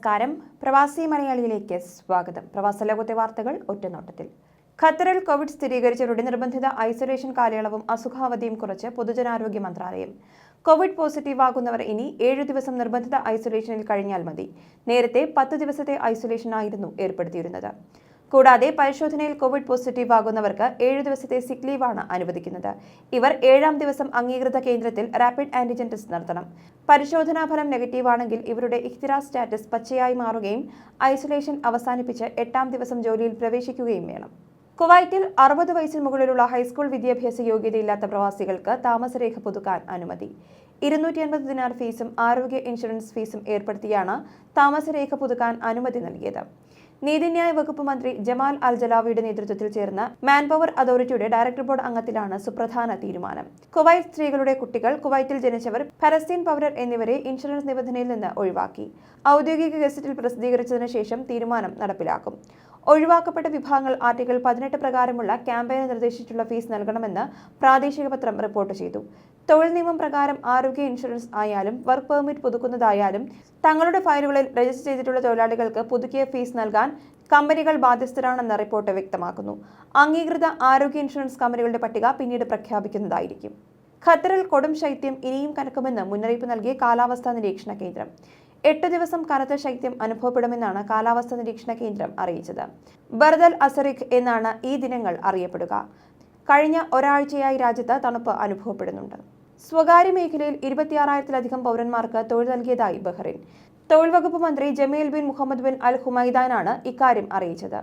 നമസ്കാരം. പ്രവാസി മലയാളിയിലേക്ക് സ്വാഗതം. പ്രവാസ ലോകത്തെ വാർത്തകൾ ഒറ്റനോട്ടത്തിൽ. ഖത്തറിൽ കോവിഡ് സ്ഥിരീകരിച്ചവരുടെ നിർബന്ധിത ഐസൊലേഷൻ കാലയളവും അസുഖാവധിയും കുറച്ച് പൊതുജനാരോഗ്യ മന്ത്രാലയം. കോവിഡ് പോസിറ്റീവ് ആകുന്നവർ ഇനി ഏഴു ദിവസം നിർബന്ധിത ഐസൊലേഷനിൽ കഴിഞ്ഞാൽ മതി. നേരത്തെ പത്ത് ദിവസത്തെ ഐസൊലേഷൻ ആയിരുന്നു ഏർപ്പെടുത്തിയിരുന്നത്. കൂടാതെ പരിശോധനയിൽ കോവിഡ് പോസിറ്റീവ് ആകുന്നവർക്ക് ഏഴു ദിവസത്തെ സിക്ക് ലീവാണ് അനുവദിക്കുന്നത്. ഇവർ ഏഴാം ദിവസം അംഗീകൃത കേന്ദ്രത്തിൽ റാപ്പിഡ് ആന്റിജൻ ടെസ്റ്റ് നടത്തണം. പരിശോധനാ ഫലം നെഗറ്റീവ് ആണെങ്കിൽ ഇവരുടെ ഇഖ്തിറ സ്റ്റാറ്റസ് പച്ചയായി മാറുകയും ഐസൊലേഷൻ അവസാനിപ്പിച്ച് എട്ടാം ദിവസം ജോലിയിൽ പ്രവേശിക്കുകയും വേണം. കുവൈറ്റിൽ അറുപത് വയസ്സിന് മുകളിലുള്ള ഹൈസ്കൂൾ വിദ്യാഭ്യാസ യോഗ്യതയില്ലാത്ത പ്രവാസികൾക്ക് താമസരേഖ പുതുക്കാൻ അനുമതി. ഇരുന്നൂറ്റി അൻപത് ദിനാർ ഫീസും ആരോഗ്യ ഇൻഷുറൻസ് ഫീസും ഏർപ്പെടുത്തിയാണ് താമസരേഖ പുതുക്കാൻ അനുമതി നൽകിയത്. നീതിന്യായ വകുപ്പ് മന്ത്രി ജമാൽ അൽ ജലാവിയുടെ നേതൃത്വത്തിൽ ചേർന്ന മാൻപവർ അതോറിറ്റിയുടെ ഡയറക്ടർ ബോർഡ് അംഗത്തിലാണ് സുപ്രധാന തീരുമാനം. കുവൈറ്റ് സ്ത്രീകളുടെ കുട്ടികൾ കുവൈറ്റിൽ ജനിച്ചവർ പലസ്തീൻ പൗരർ എന്നിവരെ ഇൻഷുറൻസ് നിബന്ധനയിൽ നിന്ന് ഒഴിവാക്കി. ഔദ്യോഗിക ഗസറ്റിൽ പ്രസിദ്ധീകരിച്ചതിനു ശേഷം തീരുമാനം നടപ്പിലാക്കും. ഒഴിവാക്കപ്പെട്ട വിഭാഗങ്ങൾ ആർട്ടിക്കിൾ പതിനെട്ട് പ്രകാരമുള്ള ക്യാമ്പയിന് നിർദ്ദേശിച്ചുള്ള ഫീസ് നൽകണമെന്ന് പ്രാദേശിക പത്രം റിപ്പോർട്ട് ചെയ്തു. തൊഴിൽ നിയമം പ്രകാരം ആരോഗ്യ ഇൻഷുറൻസ് ആയാലും വർക്ക് പെർമിറ്റ് പുതുക്കുന്നതായാലും തങ്ങളുടെ ഫയലുകളിൽ രജിസ്റ്റർ ചെയ്തിട്ടുള്ള തൊഴിലാളികൾക്ക് പുതുക്കിയ ഫീസ് നൽകാൻ കമ്പനികൾ ബാധ്യസ്ഥരാണെന്ന റിപ്പോർട്ട് വ്യക്തമാക്കുന്നു. അംഗീകൃത ആരോഗ്യ ഇൻഷുറൻസ് കമ്പനികളുടെ പട്ടിക പിന്നീട് പ്രഖ്യാപിക്കുന്നതായിരിക്കും. ഖത്തറിൽ കൊടും ശൈത്യം ഇനിയും കനക്കുമെന്ന് മുന്നറിയിപ്പ് നൽകിയ കാലാവസ്ഥാ നിരീക്ഷണ കേന്ദ്രം. എട്ട് ദിവസം കനത്ത ശൈത്യം അനുഭവപ്പെടുമെന്നാണ് കാലാവസ്ഥാ നിരീക്ഷണ കേന്ദ്രം അറിയിച്ചത്. ബർദൽ അസറിഖ് എന്നാണ് ഈ ദിനങ്ങൾ അറിയപ്പെടുക. കഴിഞ്ഞ ഒരാഴ്ചയായി രാജ്യത്ത് തണുപ്പ് അനുഭവപ്പെടുന്നുണ്ട്. സ്വകാര്യ മേഖലയിൽ ഇരുപത്തിയാറായിരത്തിലധികം പൗരന്മാർക്ക് തൊഴിൽ നൽകിയതായി ബഹ്റിൻ. തൊഴിൽ വകുപ്പ് മന്ത്രി Jameel bin Mohammed bin Al ഹുമൈദാനാണ് ഇക്കാര്യം അറിയിച്ചത്.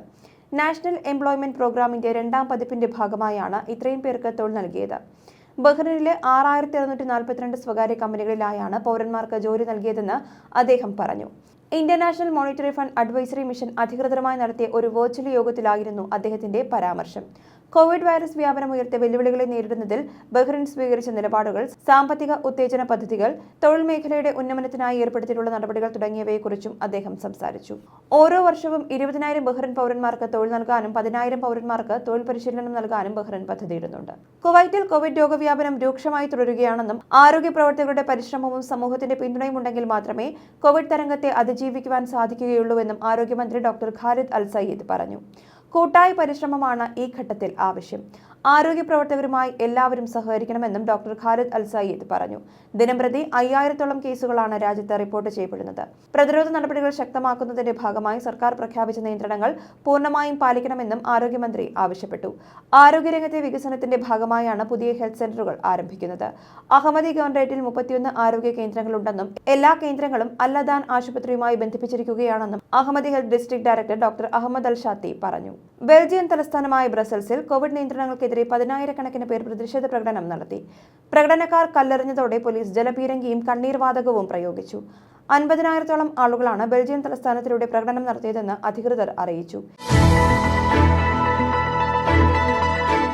നാഷണൽ എംപ്ലോയ്മെന്റ് പ്രോഗ്രാമിന്റെ രണ്ടാം പതിപ്പിന്റെ ഭാഗമായാണ് ഇത്രയും പേർക്ക് തൊഴിൽ നൽകിയത്. ബഹ്റിനിലെ ആറായിരത്തി അറുന്നൂറ്റി നാൽപ്പത്തിരണ്ട് സ്വകാര്യ കമ്പനികളിലായാണ് പൗരന്മാർക്ക് ജോലി നൽകിയതെന്ന് അദ്ദേഹം പറഞ്ഞു. International Monetary Fund advisory mission അധികൃതരുമായി നടത്തിയ ഒരു വെർച്വൽ യോഗത്തിലായിരുന്നു അദ്ദേഹത്തിന്റെ പരാമർശം. കോവിഡ് വൈറസ് വ്യാപനം ഉയർത്തിയ വെല്ലുവിളികളെ നേരിടുന്നതിൽ ബഹ്റിൻ സ്വീകരിച്ച നിലപാടുകൾ സാമ്പത്തിക ഉത്തേജന പദ്ധതികൾ തൊഴിൽ മേഖലയുടെ ഉന്നമനത്തിനായി ഏർപ്പെടുത്തിയിട്ടുള്ള നടപടികൾ തുടങ്ങിയവയെക്കുറിച്ചും അദ്ദേഹം സംസാരിച്ചു. ഓരോ വർഷവും ഇരുപതിനായിരം ബഹ്റിൻ പൗരന്മാർക്ക് തൊഴിൽ നൽകാനും പതിനായിരം പൗരന്മാർക്ക് തൊഴിൽ പരിശീലനം നൽകാനും ബഹ്റിൻ പദ്ധതിയിടുന്നുണ്ട്. കുവൈറ്റിൽ കോവിഡ് രോഗവ്യാപനം രൂക്ഷമായി തുടരുകയാണെന്നും ആരോഗ്യ പ്രവർത്തകരുടെ പരിശ്രമവും സമൂഹത്തിന്റെ പിന്തുണയും ഉണ്ടെങ്കിൽ മാത്രമേ കോവിഡ് തരംഗത്തെ അതിജീവിക്കുവാൻ സാധിക്കുകയുള്ളൂവെന്നും ആരോഗ്യമന്ത്രി ഡോക്ടർ ഖാലിദ് അൽ സയ്യിദ് പറഞ്ഞു. കൂട്ടായ പരിശ്രമമാണ് ഈ ഘട്ടത്തിൽ ആവശ്യം. ആരോഗ്യ പ്രവർത്തകരുമായി എല്ലാവരും സഹകരിക്കണമെന്നും ഡോക്ടർ ഖാലിദ് അൽ സയ്യിദ് പറഞ്ഞു. ദിനംപ്രതി അയ്യായിരത്തോളം കേസുകളാണ് രാജ്യത്ത് റിപ്പോർട്ട് ചെയ്യപ്പെടുന്നത്. പ്രതിരോധ നടപടികൾ ശക്തമാക്കുന്നതിന്റെ ഭാഗമായി സർക്കാർ പ്രഖ്യാപിച്ച നിയന്ത്രണങ്ങൾ പൂർണമായും പാലിക്കണമെന്നും ആരോഗ്യമന്ത്രി ആവശ്യപ്പെട്ടു. ആരോഗ്യരംഗത്തെ വികസനത്തിന്റെ ഭാഗമായാണ് പുതിയ ഹെൽത്ത് സെന്ററുകൾ ആരംഭിക്കുന്നത്. അഹമ്മദി ഗവൺറേറ്റിൽ മുപ്പത്തിയൊന്ന് ആരോഗ്യ കേന്ദ്രങ്ങളുണ്ടെന്നും എല്ലാ കേന്ദ്രങ്ങളും അല്ലദാൻ ആശുപത്രിയുമായി ബന്ധിപ്പിച്ചിരിക്കുകയാണെന്നും Ahmadi health district director doctor Ahmad Al Shatti പറഞ്ഞു. ബെൽജിയം തലസ്ഥാനമായ ബ്രസൽസിൽ കോവിഡ് നിയന്ത്രണങ്ങൾക്കെതിരെ പതിനായിരക്കണക്കിന് പേർ പ്രതിഷേധ പ്രകടനം നടത്തി. പ്രകടനക്കാർ കല്ലെറിഞ്ഞതോടെ പോലീസ് ജലപീരങ്കിയും കണ്ണീർവാതകവും പ്രയോഗിച്ചു. അൻപതിനായിരത്തോളം ആളുകളാണ് ബെൽജിയം തലസ്ഥാനത്തിലൂടെ പ്രകടനം നടത്തിയതെന്ന് അധികൃതർ അറിയിച്ചു.